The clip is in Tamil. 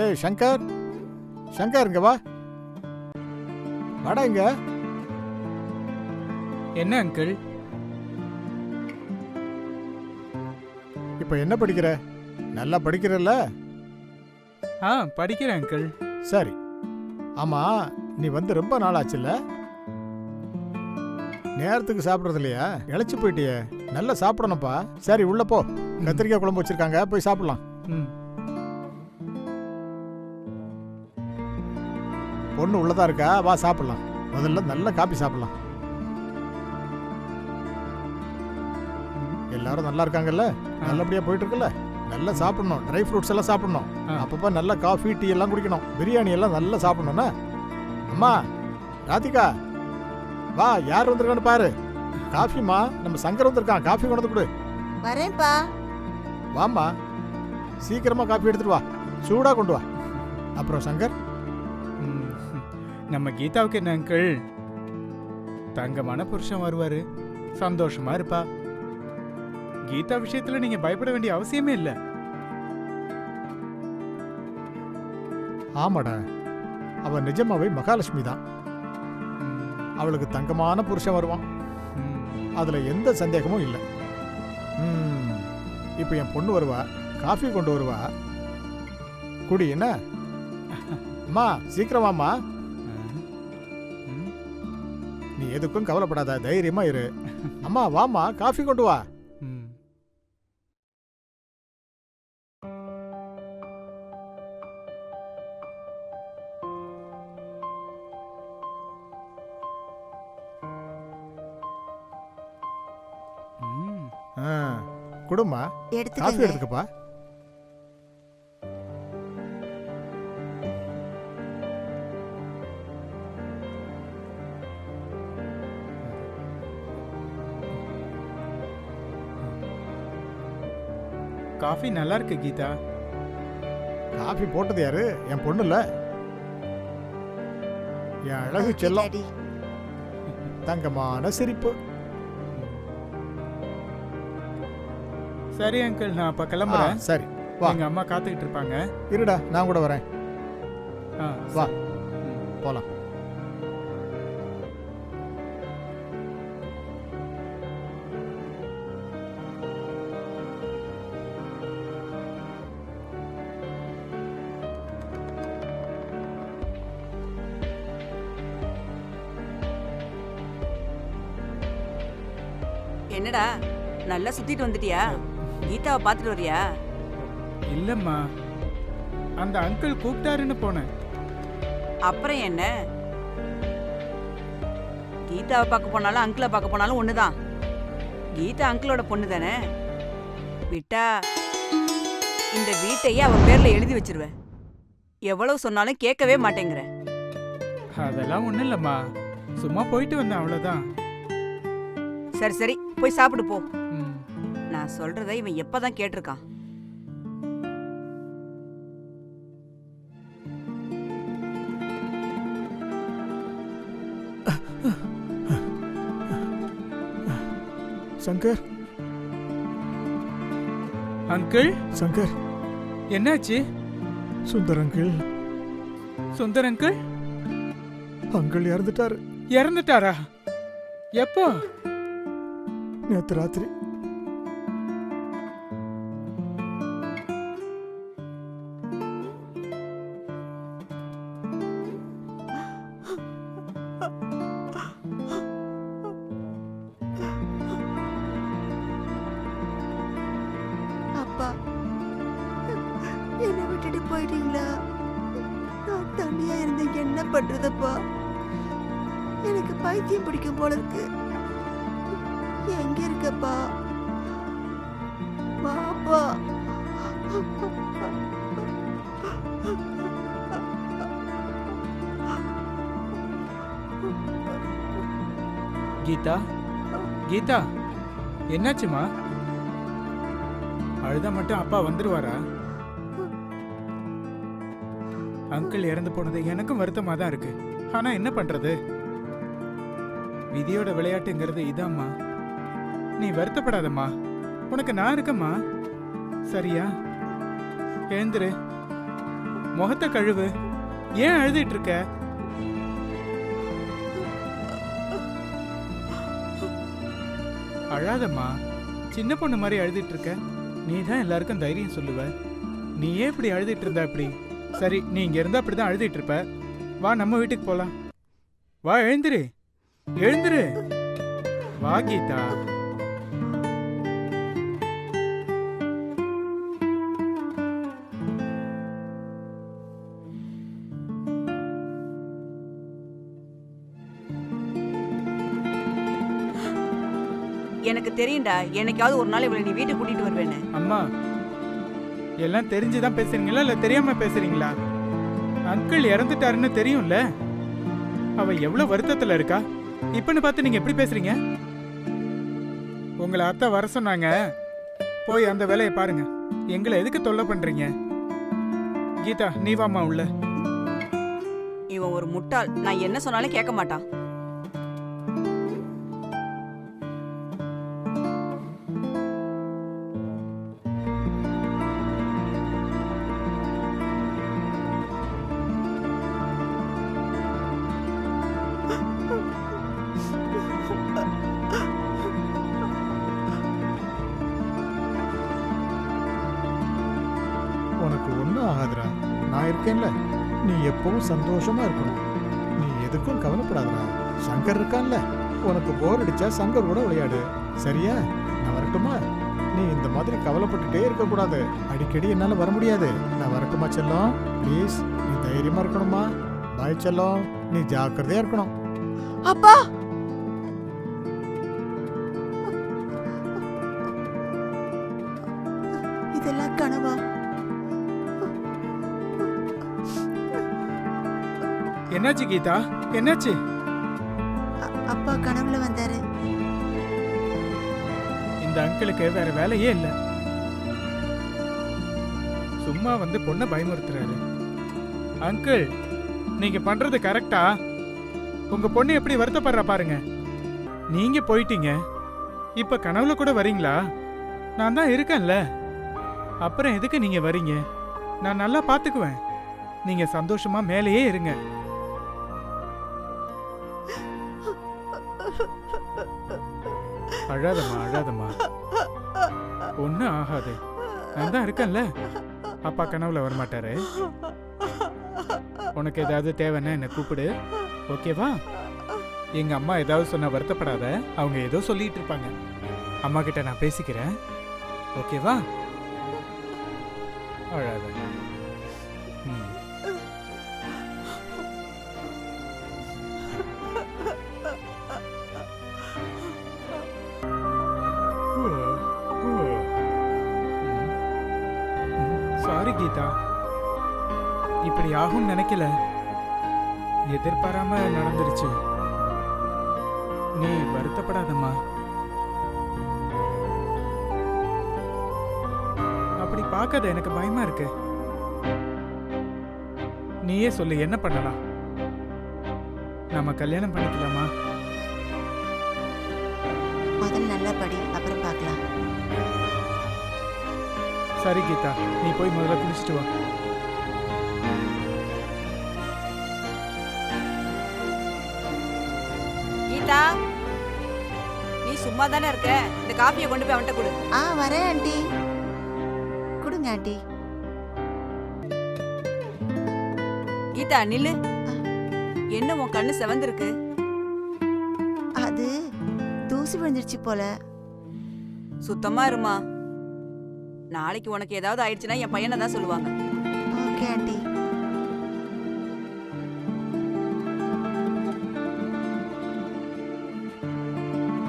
ஏய் சங்கர். சங்கர் இங்க வா. வாடா இங்க. என்ன அங்கிள் இப்போ என்ன படிக்கிற? நல்லா படிக்கிறல்ல? ஆ படிக்கிறேன் அங்கிள் சரி. ஆமா நீ வந்து ரொம்ப நாள் ஆச்சுல்ல நேரத்துக்கு சாப்பிட்றது இல்லையா? இழைச்சி போயிட்டியே. நல்லா சாப்பிடணும்ப்பா. சரி உள்ள போ. கத்திரிக்காய் குழம்பு வச்சிருக்காங்க. போய் சாப்பிடலாம். ம். பொண்ணு உள்ளதா இருக்கா? வா சாப்பிடலாம். முதல்ல நல்ல காப்பி சாப்பிடலாம். எல்லாரும் நல்லா இருக்காங்கல்ல. நல்லபடியா போயிட்டு இருக்குல்ல நல்லா சாப்பிடணும். ட்ரை ஃப்ரூட்ஸ் எல்லாம் சாப்பிடணும். அப்பப்ப நல்ல காஃபி டீ எல்லாம் குடிக்கணும். பிரியாணி எல்லாம் நல்லா சாப்பிடணும்னா அம்மா ராதிகா வா யார் வந்திருக்கான்னு பாரு. காஃபிமா நம்ம சங்கர் வந்திருக்கான். காஃபி கொண்டு வந்து கொடு. வரேன்ப்பா. வாம்மா. சீக்கிரமா காஃபி எடுத்துட்டு வா. சூடா கொண்டு வா. அப்புறம் சங்கர். நம்ம கீதாவுக்கு என்ன அங்கிள்? தங்கமான புருஷன் வருவாரு. சந்தோஷமா இருப்பா. கீதா விஷயத்துல நீங்க பயப்பட வேண்டிய அவசியமே இல்ல. ஆமாடா. அவ நிஜமாவே மகாலட்சுமி தான். அவளுக்கு தங்கமான புருஷன் வருவான். அதுல எந்த சந்தேகமும் இல்லை. இப்போ என் பொண்ணு வருவா காஃபி கொண்டு வருவா. குடி என்ன? அம்மா சீக்கிரம் வாம்மா. ம். நீ எதுக்கும் கவலைப்படாத தைரியமா இரு. அம்மா வாம்மா காஃபி கொண்டு வா. ம். ம். ஆ, குடும்மா. காஃபி எடுத்துக்கப்பா. காஃபி நல்லா இருக்கு கீதா காஃபி போட்டது யாரு என் பொண்ணு இல்ல என் அழகு செல்லம். தங்கமான சிரிப்பு சரி அங்கிள் நான் அப்ப கிளம்புறேன் சரி வா. எங்க அம்மா காத்துக்கிட்டு இருப்பாங்க இருடா நான் கூட வரேன் ஆ, வா. சரி. ம். போலாம் என்னடா நல்லா சுத்திட்டு வந்துட்டியா? கீதாவை பார்த்துட்டு வரியா? இல்லம்மா அந்த அங்கிள் கூப்பிட்டாருன்னு போனேன். அப்புறம் என்ன? கீதாவை பார்க்க போனாலும் அங்கிளை பார்க்க போனாலும் ஒண்ணுதான். கீதா அங்கிளோட பொண்ணு தானே? விட்டா இந்த வீட்டையே அவ பேர்ல எழுதி வச்சிருவேன் எவ்வளவு சொன்னாலும் கேட்கவே மாட்டேங்கிற. அதெல்லாம் ஒண்ணும் இல்லம்மா. சும்மா போயிட்டு வந்தேன் அவ்வளவுதான். சரி சரி. போய் சாப்பிடு போ. நான் சொல்றதை இவன் எப்பதான் கேட்டிருக்கான். சங்கர். அங்கிள்? சங்கர். என்னாச்சு? Sundar uncle. Sundar uncle? Uncle இறந்துட்டாரு. இறந்துட்டாரா? எப்போ? நேத்து ராத்திரி. அப்பா என்னை விட்டுட்டு போயிட்டீங்களா? நான் தனியா இருந்து என்ன பண்றதப்பா? எனக்கு பைத்தியம் பிடிக்கும் போல இருக்கு. எங்க இருக்கப்பா? கீதா கீதா என்னாச்சுமா? அழுதா மட்டும் அப்பா வந்துருவாரா? அங்கிள் இறந்து போனது எனக்கும் வருத்தமா தான் இருக்கு. ஆனா என்ன பண்றது? விதியோட விளையாட்டுங்கிறது இதாம்மா. நீ வருத்தப்படாதம்மா. உனக்கு நான் இருக்கம்மா. சரியா? எழுந்துரு. முகத்தை கழுவு. ஏன் அழுதுட்டு இருக்க? அழாதம்மா. சின்ன பொண்ணு மாதிரி அழுதுட்டு இருக்க. நீ தான் எல்லாருக்கும் தைரியம் சொல்லுவ. நீ ஏன் இப்படி அழுதுட்டு இருந்தா இப்படி? சரி நீ இங்க இருந்தா அப்படிதான் அழுதுட்டு இருப்ப. வா நம்ம வீட்டுக்கு போலாம். வா எழுந்துரு. எழுந்துரு. வா கீதா. எனக்கு தெரியும்டா என்னைக்காவது ஒரு நாள் இவளை நீ வீட்டுக்கு கூட்டிட்டு வருவேன்னு. அம்மா எல்லாம் தெரிஞ்சுதான் பேசுறீங்களா இல்ல தெரியாம பேசுறீங்களா? அங்கிள் இறந்துட்டாருன்னு தெரியும்ல? அவ எவ்வளவு வருத்தத்துல இருக்கா? இப்பன்னு பார்த்து நீங்க எப்படி பேசுறீங்க? உங்களை அத்தை வர சொன்னாங்க. போய் அந்த வேலையை பாருங்க. எங்களை எதுக்கு தொல்லை பண்றீங்க? கீதா நீ வாம்மா உள்ள. இவன் ஒரு முட்டாள். நான் என்ன சொன்னாலும் கேட்க மாட்டான். நான் இருக்கேன்ல நீ எப்பவும் சந்தோஷமா இருக்கணும். நீ எதுக்கும் கவலைப்படாதடா. சங்கர் இருக்கான்ல. உனக்கு போர் அடிச்சா சங்கர் கூட விளையாடு. சரியா? நான் வரட்டுமா? நீ இந்த மாதிரி கவலைப்பட்டுட்டே இருக்கக்கூடாது. அடிக்கடி என்னால் வர முடியாது. நான் வரட்டுமா செல்லம்? ப்ளீஸ் நீ தைரியமா இருக்கணுமா? பாய் செல்லம். நீ ஜாக்கிரதையா இருக்கணும். அப்பா! இதெல்லாம் கனவா? என்னாச்சு கீதா? என்னாச்சு? அப்பா கனவுல வந்தாரு. இந்த அங்கிளுக்கு வேற வேலையே இல்ல. சும்மா வந்து பொண்ணை பயமுறுத்துறாரு. அங்கிள் நீங்க பண்றது கரெக்டா? உங்க பொண்ணு எப்படி வருத்தப்படுறா பாருங்க. நீங்க போயிட்டீங்க. இப்ப கனவுல கூட வரீங்களா? நான் தான் இருக்கேன்ல. அப்புறம் எதுக்கு நீங்க வரீங்க? நான் நல்லா பாத்துக்குவேன். நீங்க சந்தோஷமா மேலேயே இருங்க. அழாதம்மா அழாதம்மா. ஒன்றும் ஆகாது. நான் தான் இருக்கேன்ல. அப்பா கனவுல வரமாட்டாரு. உனக்கு ஏதாவது தேவைன்னா என்னை கூப்பிடு. ஓகேவா எங்க அம்மா ஏதாவது சொன்னா வருத்தப்படாத. அவங்க ஏதோ சொல்லிட்டு இருப்பாங்க. அம்மா கிட்ட நான் பேசிக்கிறேன். ஓகேவா அழாத. சாரி கீதா. இப்படி ஆகும்னு நினைக்கல. எதிர்பாராம நடந்துருச்சு. நீ வருத்தப்படாதம்மா. அப்படி பார்க்காத எனக்கு பயமா இருக்கு. நீயே சொல்லு என்ன பண்ணலாம்? நம்ம கல்யாணம் பண்ணிக்கலாமா? முதல்ல நல்லா படி அப்புறம் பார்க்கலாம். சரி கீதா நீ போய் முதல்ல குளிச்சுட்டு வா கீதா நீ சும்மா தானே இருக்க இந்த காப்பியை கொண்டு போய் அவன்கிட்ட கொடு ஆ வரேன் ஆண்டி கொடுங்க ஆண்டி கீதா நில்லு என்ன உன் கண்ணு செவந்திருக்கு அது தூசி விழுந்துருச்சு போல சுத்தமா இருமா நாளைக்கு உனக்கு ஏதாவது ஆயிடுச்சுன்னா என் பையனை தான் சொல்லுவாங்க. Okay aunty.